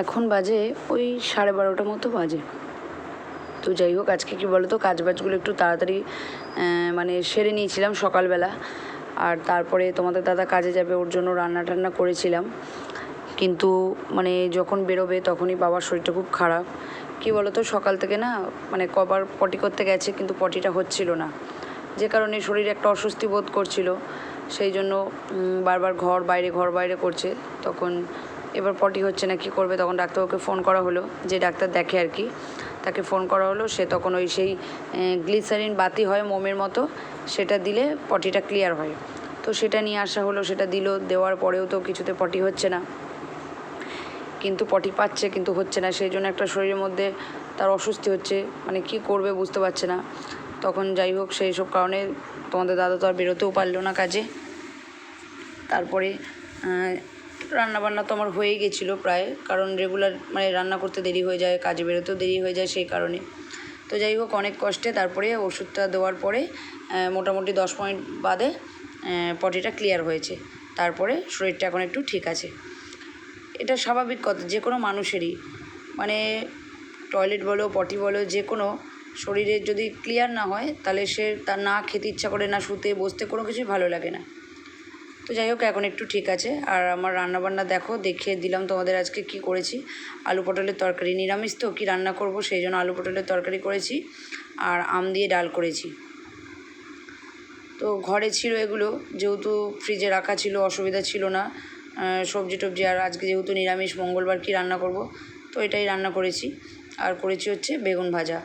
এখন বাজে ওই সাড়ে বারোটা মতো বাজে। তো যাই হোক, আজকে কী বলো তো কাজ বাজগুলো একটু তাড়াতাড়ি মানে সেরে নিয়েছিলাম সকালবেলা। আর তারপরে তোমাদের দাদা কাজে যাবে, ওর জন্য রান্না টান্না করেছিলাম। কিন্তু মানে যখন বেরোবে তখনই বাবার শরীরটা খুব খারাপ। কী বলো তো সকাল থেকে না মানে কবার পটি করতে গেছে, কিন্তু পটিটা হচ্ছিল না। যে কারণে শরীরে একটা অস্বস্তি বোধ করছিল। সেই জন্য বারবার ঘর বাইরে ঘর বাইরে করছে। তখন এবার পটি হচ্ছে না, কী করবে? তখন ডাক্তারবাবুকে ফোন করা হলো, যে ডাক্তার দেখে আর কি। তাকে ফোন করা হলো, সে তখন ওই সেই গ্লিসারিন বাতি হয় মোমের মতো, সেটা দিলে পটিটা ক্লিয়ার হয়। তো সেটা নিয়ে আসা হলো, সেটা দিল, দেওয়ার পরেও তো কিছুতে পটি হচ্ছে না। কিন্তু পটি পাচ্ছে, কিন্তু হচ্ছে না। সেই জন্য একটা শরীরের মধ্যে তার অস্বস্তি হচ্ছে মানে কি করবে বুঝতে পারছে না। তখন যাই হোক, সেই সব কারণে তোমাদের দাদা তো আর বেরোতেও পারল না কাজে। তারপরে রান্নাবান্না তো আমার হয়ে গেছিল প্রায়, কারণ রেগুলার মানে রান্না করতে দেরি হয়ে যায়, কাজে বেরোতেও দেরি হয়ে যায় সেই কারণে। তো যাই হোক, অনেক কষ্টে তারপরে ওষুধটা দেওয়ার পরে মোটামুটি দশ পয়েন্ট বাদে পটিটা ক্লিয়ার হয়েছে। তারপরে শরীরটা এখন একটু ঠিক আছে। এটা স্বাভাবিক কথা, যে কোনো মানুষেরই। মানে টয়লেট বলো, পটি বলো, যে কোনো শরীরের যদি ক্লিয়ার না হয়, তাহলে সে তার না খেতে ইচ্ছা করে, না শুতে, বসতে কোনো কিছুই ভালো লাগে না। তো যাই হোক, এখন একটু ঠিক আছে। আর আমার রান্নাবান্না দেখো, দেখিয়ে দিলাম তোমাদের আজকে কি করেছি। আলু পটলের তরকারি, নিরামিষ তো, কী রান্না করব সেই জন্য আলু পটলের তরকারি করেছি আর আম দিয়ে ডাল করেছি। তো ঘরে ছিল এগুলো, যেহেতু ফ্রিজে রাখা ছিল, অসুবিধা ছিল না। সবজি টবজি আর আজকে যেহেতু নিরামিষ, মঙ্গলবার কি রান্না করব? তো এটাই রান্না করেছি। আর করেছি হচ্ছে বেগুন ভাজা।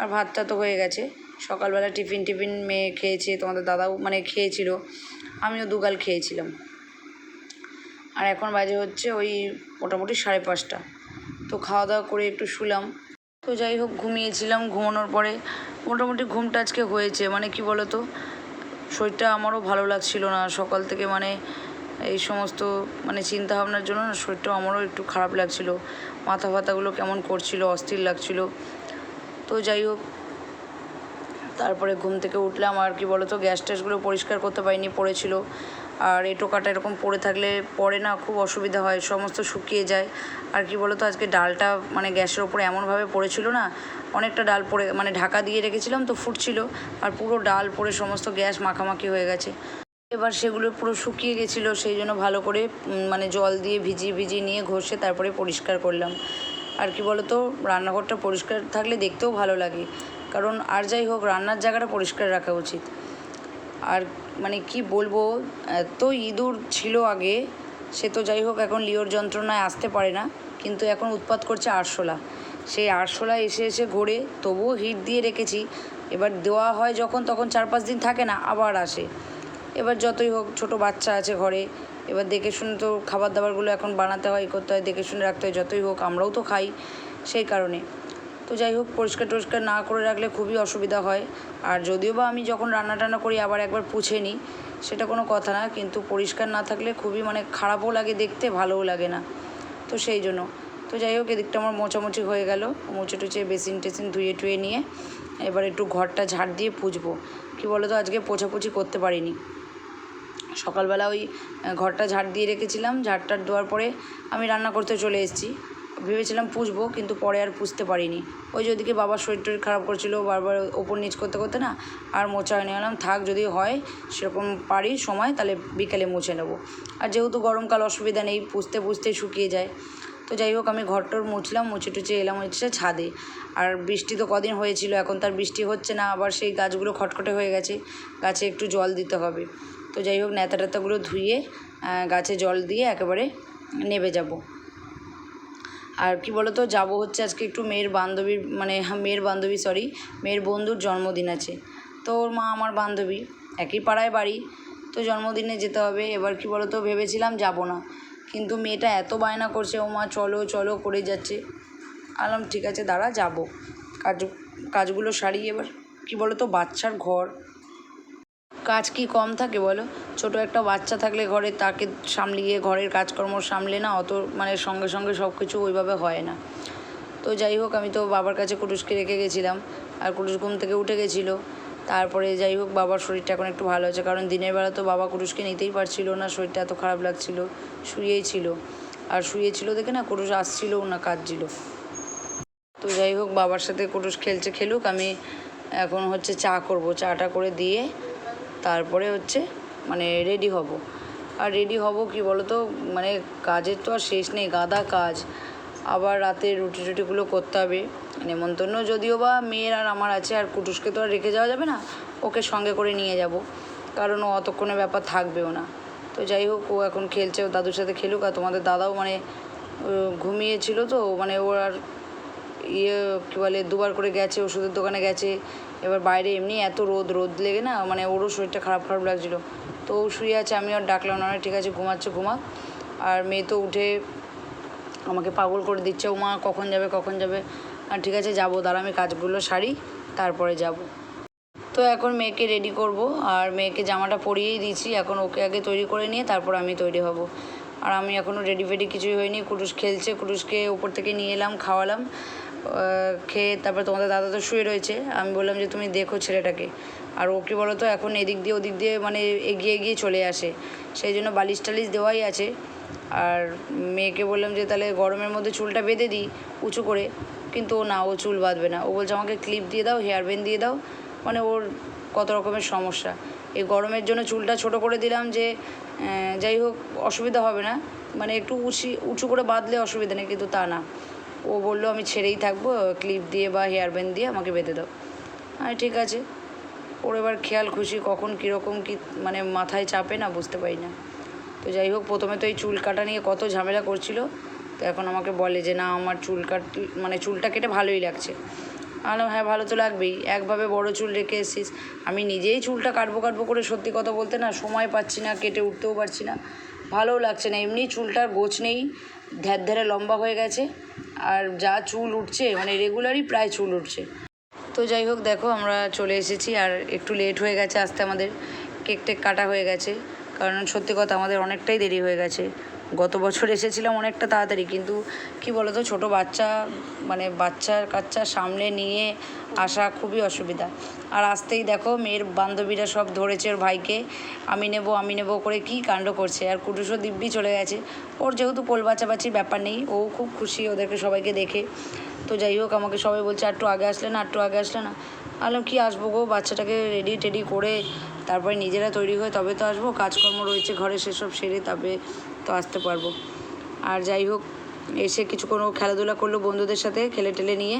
আর ভাতটা তো হয়ে গেছে। সকালবেলা টিফিন টিফিন মেয়ে খেয়েছে, তোমাদের দাদাও মানে খেয়েছিল। আমিও দুগাল খেয়েছিলাম। আর এখন বাজে হচ্ছে ওই মোটামুটি সাড়ে পাঁচটা। তো খাওয়া দাওয়া করে একটু শুলাম। তো যাই হোক, ঘুমিয়েছিলাম। ঘুমানোর পরে মোটামুটি ঘুমটা আজকে হয়েছে। মানে কি বলো তো শরীরটা আমারও ভালো লাগছিল না। সকাল থেকে মানে এই সমস্ত মানে চিন্তা ভাবনার জন্য না শরীরটা আমারও একটু খারাপ লাগছিল। মাথা ফাতাগুলো কেমন করছিল? অস্থির লাগছিল। তো যাই হোক তারপরে ঘুম থেকে উঠলাম, আর কি বলতো গ্যাস ট্যাসগুলো পরিষ্কার করতে পারিনি, পড়েছিল। আর এটো কাটা এরকম পড়ে থাকলে পরে না খুব অসুবিধা হয়, সমস্ত শুকিয়ে যায়। আর কি বলতো, আজকে ডালটা মানে গ্যাসের ওপরে এমনভাবে পড়েছিল না, অনেকটা ডাল পড়ে মানে ঢাকা দিয়ে রেখেছিলাম তো ফুটছিল, আর পুরো ডাল পড়ে সমস্ত গ্যাস মাখামাখি হয়ে গেছে। এবার সেগুলো পুরো শুকিয়ে গেছিল, সেই জন্য ভালো করে মানে জল দিয়ে ভিজিয়ে ভিজিয়ে নিয়ে ঘষে তারপরে পরিষ্কার করলাম। আর কি বলতো, রান্নাঘরটা পরিষ্কার থাকলে দেখতেও ভালো লাগে। কারণ আর যাই হোক, রান্নার জায়গাটা পরিষ্কার রাখা উচিত। আর মানে কি বলব, এত ইঁদুর ছিল আগে, সে তো যাই হোক এখন লিওর যন্ত্রণায় আসতে পারে না, কিন্তু এখন উৎপাত করছে আরশোলা। সেই আরশোলা এসে এসে ঘোরে, তবুও হিট দিয়ে রেখেছি। এবার দেওয়া হয় যখন, তখন চার পাঁচ দিন থাকে না, আবার আসে। এবার যতই হোক, ছোট বাচ্চা আছে ঘরে, এবার দেখে শুনে তো খাবার দাবারগুলো এখন বানাতে হয়, করতে হয়, দেখে শুনে রাখতে হয়, যতই হোক আমরাও তো খাই সেই কারণে। তো যাই হোক, পরিষ্কার টরিষ্কার না করে রাখলে খুবই অসুবিধা হয়। আর যদিও বা আমি যখন রান্না টান্না করি, আবার একবার পুছে নিই, সেটা কোনো কথা না। কিন্তু পরিষ্কার না থাকলে খুবই মানে খারাপও লাগে দেখতে, ভালোও লাগে না। তো সেই জন্য। তো যাই হোক, এদিকটা আমার মোছামুছি হয়ে গেল। মুছে টুচে বেসিন টেসিন ধুয়ে টুয়ে নিয়ে এবার একটু ঘরটা ঝাড় দিয়ে পুছবো কী বলো তো আজকে পোছাপুছি করতে পারিনি। সকালবেলা ওই ঘরটা ঝাড় দিয়ে রেখেছিলাম। ঝাড়টার দেওয়ার পরে আমি রান্না করতে চলে এসেছি। ভেবেছিলাম পুষবো, কিন্তু পরে আর পুষতে পারিনি। ওই যে ওদিকে বাবার শরীর টরীর খারাপ করছিল, বারবার ওপর নিচ করতে করতে না, আর মোচা হয়নি বললাম থাক, যদি হয়, সেরকম পারি সময়, তাহলে বিকেলে মুছে নেব। আর যেহেতু গরমকাল, অসুবিধা নেই, পুষতে পুষতে শুকিয়ে যায়। তো যাই হোক, আমি ঘরটর মুছলাম, মুছে টুচে এলাম হচ্ছে ছাদে। আর বৃষ্টি তো কদিন হয়েছিল, এখন তার বৃষ্টি হচ্ছে না, আবার সেই গাছগুলো খটখটে হয়ে গেছে, গাছে একটু জল দিতে হবে। তো যাই হোক ন্যাতা ট্যাতাগুলো ধুয়ে গাছে জল দিয়ে একেবারে নেবে যাব। আর কি বলতো যাব হচ্ছে আজকে একটু মেয়ের বান্ধবীর মানে হ্যাঁ, মেয়ের বান্ধবী সরি মেয়ের বন্ধুর জন্মদিন আছে। তো ওর মা আমার বান্ধবী একই পাড়ায় বাড়ি তো জন্মদিনে যেতে হবে। এবার কি বলতো ভেবেছিলাম যাব না। কিন্তু মেয়েটা এত বায়না করছে ও মা চলো চলো করে যাচ্ছে। আলাম ঠিক আছে দাঁড়া যাব। কাজ কাজগুলো সারিয়ে এবার। কি বলতো বাচ্চার ঘর কাজ কি কম থাকে বলো? ছোট একটা বাচ্চা থাকলে ঘরে তাকে সামলিয়ে, ঘরের কাজকর্ম সামলে না, অত মানে সঙ্গে সঙ্গে সব কিছু ওইভাবে হয় না। তো যাই হোক, আমি তো বাবার কাছে কুটুসকে রেখে গেছিলাম। আর কুটুস ঘুম থেকে উঠে গেছিল। তারপরে যাই হোক, বাবার শরীরটা এখন একটু ভালো আছে। কারণ দিনের বেলা তো বাবা কুটুসকে নিতেই পারছিল না, শরীরটা এত খারাপ লাগছিল। শুয়েই ছিল। আর শুয়েছিল দেখে না, কুটুস আসছিলও না, কাঁদছিল। তো যাই হোক, বাবার সাথে কুটুস খেলছে, খেলুক। আমি এখন হচ্ছে চা করব। চাটা করে দিয়ে তারপরে হচ্ছে মানে রেডি হব। আর রেডি হব কি বলো তো মানে কাজের তো আর শেষ নেই, গাদা কাজ। আবার রাতে রুটি টুটিগুলো করতে হবে। নেমন্তন্ন যদিও বা মেয়ের আর আমার আছে, আর কুটুসকে তো আর রেখে যাওয়া যাবে না, ওকে সঙ্গে করে নিয়ে যাব। কারণ ও অতক্ষণে ব্যাপার থাকবেও না। তো যাই হোক, ও এখন খেলছে, ও দাদুর সাথে খেলুক। আর তোমাদের দাদাও মানে ঘুমিয়েছিল তো মানে ওর আর ইয়ে কী বলে, দুবার করে গেছে, ওষুধের দোকানে গেছে। এবার বাইরে এমনি এত রোদ রোদ লেগে না মানে ওরও শরীরটা খারাপ খারাপ লাগছিল। তো ও শুয়ে আছে আমি আর ডাকলাম না, ঠিক আছে, ঘুমাচ্ছে, ঘুমাক। আর মেয়ে তো উঠে আমাকে পাগল করে দিচ্ছে, ও মা, কখন যাবে কখন যাবে? আর ঠিক আছে, যাব, দাঁড়া, আমি কাজগুলো সারি, তারপরে যাব। তো এখন মেয়েকে রেডি করব, আর মেয়েকে জামাটা পরিয়েই দিয়েছি, এখন ওকে আগে তৈরি করে নিয়ে তারপর আমি তৈরি হব। আর আমি এখনও রেডি ফেডি কিছুই হয়নি কুটুস খেলছে কুটুসকে ওপর থেকে নিয়ে এলাম, খাওয়ালাম। খেয়ে তারপর তোমাদের দাদা তো শুয়ে রয়েছে। আমি বললাম যে তুমি দেখো ছেলেটাকে। আর ও কি বলো তো এখন এদিক দিয়ে ওদিক দিয়ে মানে এগিয়ে এগিয়ে চলে আসে। সেই জন্য বালিশ টালিশ দেওয়াই আছে। আর মেয়েকে বললাম যে তাহলে গরমের মধ্যে চুলটা বেঁধে দিই উঁচু করে। কিন্তু ও না, ও চুল বাঁধবে না। ও বলছে, আমাকে ক্লিপ দিয়ে দাও হেয়ার ব্যান্ড দিয়ে দাও। মানে ওর কত রকমের সমস্যা। এই গরমের জন্য চুলটা ছোট করে দিলাম যে যাই হোক, অসুবিধা হবে না। মানে একটু উঁচি, উঁচু করে বাঁধলে অসুবিধা নেই, কিন্তু তা না। ও বলল আমি ছেড়েই থাকব ক্লিপ দিয়ে বা হেয়ার ব্যান্ড দিয়ে আমাকে বেঁধে দাও। আমি ঠিক আছে। ওর এবার খেয়াল খুশি কখন কীরকম কী মানে মাথায় চাপে না বুঝতে পারি না। তো যাই হোক প্রথমে তো এই চুল কাটা নিয়ে কত ঝামেলা করছিল। তো এখন আমাকে বলে যে না আমার চুল কাট মানে চুলটা কেটে ভালোই লাগছে। বললাম, হ্যাঁ ভালো তো লাগবেই। একভাবে বড় চুল রেখে এসেছিস। আমি নিজেই চুলটা কাটবো কাটবো করে সত্যি কথা বলতে না সময় পাচ্ছি না কেটে উঠতেও পারছি না। ভালোও লাগছে না। এমনি চুলটার গোছ নেই ধ্যার ধ্যারে লম্বা হয়ে গেছে। আর যা চুল উঠছে মানে রেগুলারই প্রায় চুল উঠছে। তো যাই হোক, দেখো আমরা চলে এসেছি আর একটু লেট হয়ে গেছে, আসতে আমাদের কেক টেক কাটা হয়ে গেছে। কারণ সত্যি কথা, আমাদের অনেকটাই দেরি হয়ে গেছে। গত বছর এসেছিলাম অনেকটা তাড়াতাড়ি, কিন্তু কি বলতো, ছোট বাচ্চা মানে বাচ্চার কাচ্চা সামনে নিয়ে আসা খুবই অসুবিধা। আর আসতেই দেখো, মেয়ের বান্ধবীরা সব ধরেছে ওর ভাইকে, আমি নেব আমি নেব করে কি কাণ্ড করছে। আর কুটুসও দিব্যি চলে গেছে। ওর যেহেতু পোল বাঁচাবাচির ব্যাপার নেই, ও খুব খুশি ওদেরকে সবাইকে দেখে। তো যাই হোক, আমাকে সবাই বলছে একটু আগে আসলে না একটু আগে আসলে না? আলাম কি আসব গো, বাচ্চাটাকে রেডি টেডি করে তারপরে নিজেরা তৈরি হয়ে তবে তো আসব, কাজকর্ম রয়েছে, ঘরে সেসব সেরে তবে তো আসতে পারব। আর যাই হোক, এসে কিছু কোনো খেলাধুলা করল বন্ধুদের সাথে খেলে টেলে নিয়ে,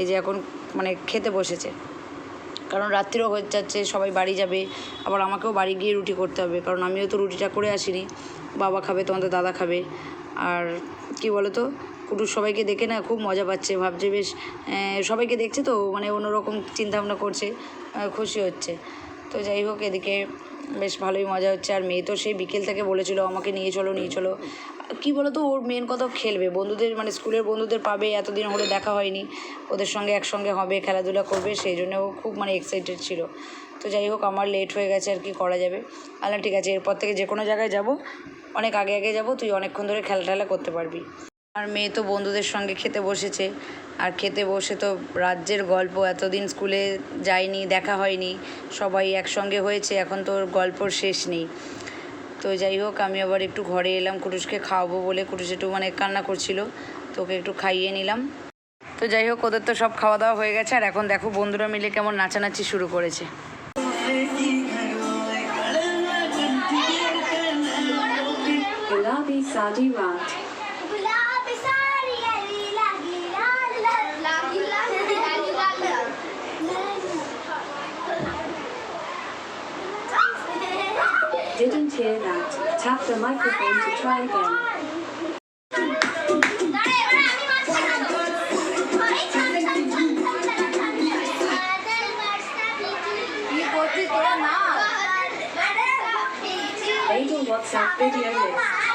এই যে এখন মানে খেতে বসেছে। কারণ রাত্রিও হয়ে যাচ্ছে, সবাই বাড়ি যাবে, আবার আমাকেও বাড়ি গিয়ে রুটি করতে হবে, কারণ আমিও তো রুটিটা করে আসিনি। বাবা খাবে, তোমাদের দাদা খাবে। আর কি বলো তো কুটুর সবাইকে দেখে না খুব মজা পাচ্ছে, ভাবছে বেশ সবাইকে দেখছে তো মানে অন্যরকম চিন্তাভাবনা করছে খুশি হচ্ছে। তো যাই হোক, এদিকে বেশ ভালোই মজা হচ্ছে। আর মেয়ে তো সেই বিকেল থেকে বলেছিল, আমাকে নিয়ে চলো নিয়ে চলো। কী বলো তো ওর মেন কথা খেলবে। বন্ধুদের মানে স্কুলের বন্ধুদের পাবে, এতদিন হলে দেখা হয়নি। ওদের সঙ্গে একসঙ্গে হবে, খেলাধুলা করবে, সেই জন্য ও খুব মানে এক্সাইটেড ছিল। তো যাই হোক, আমার লেট হয়ে গেছে, আর কি করা যাবে। আল্লাহ ঠিক আছে, এরপর থেকে যে কোনো জায়গায় যাব। অনেক আগে আগে যাব, তুই অনেকক্ষণ ধরে খেলা টেলা করতে পারবি। আর মেয়ে তো বন্ধুদের সঙ্গে খেতে বসেছে আর খেতে বসে তো রাজ্যের গল্প এতদিন স্কুলে যায়নি দেখা হয়নি সবাই একসঙ্গে হয়েছে এখন তো ওর গল্পর শেষ নেই তো যাই হোক আমি আবার একটু ঘরে এলাম কুটুসকে খাওয়াবো বলে কুটুস একটু মানে কান্না করছিল তো ওকে একটু খাইয়ে নিলাম তো যাই হোক ওদের তো সব খাওয়া দাওয়া হয়ে গেছে আর এখন দেখো বন্ধুরা মিলে কেমন নাচানাচি শুরু করেছে गुलाबी साड़ी रात Didn't hear that. Tap the microphone to try again. Fatal WhatsApp video list.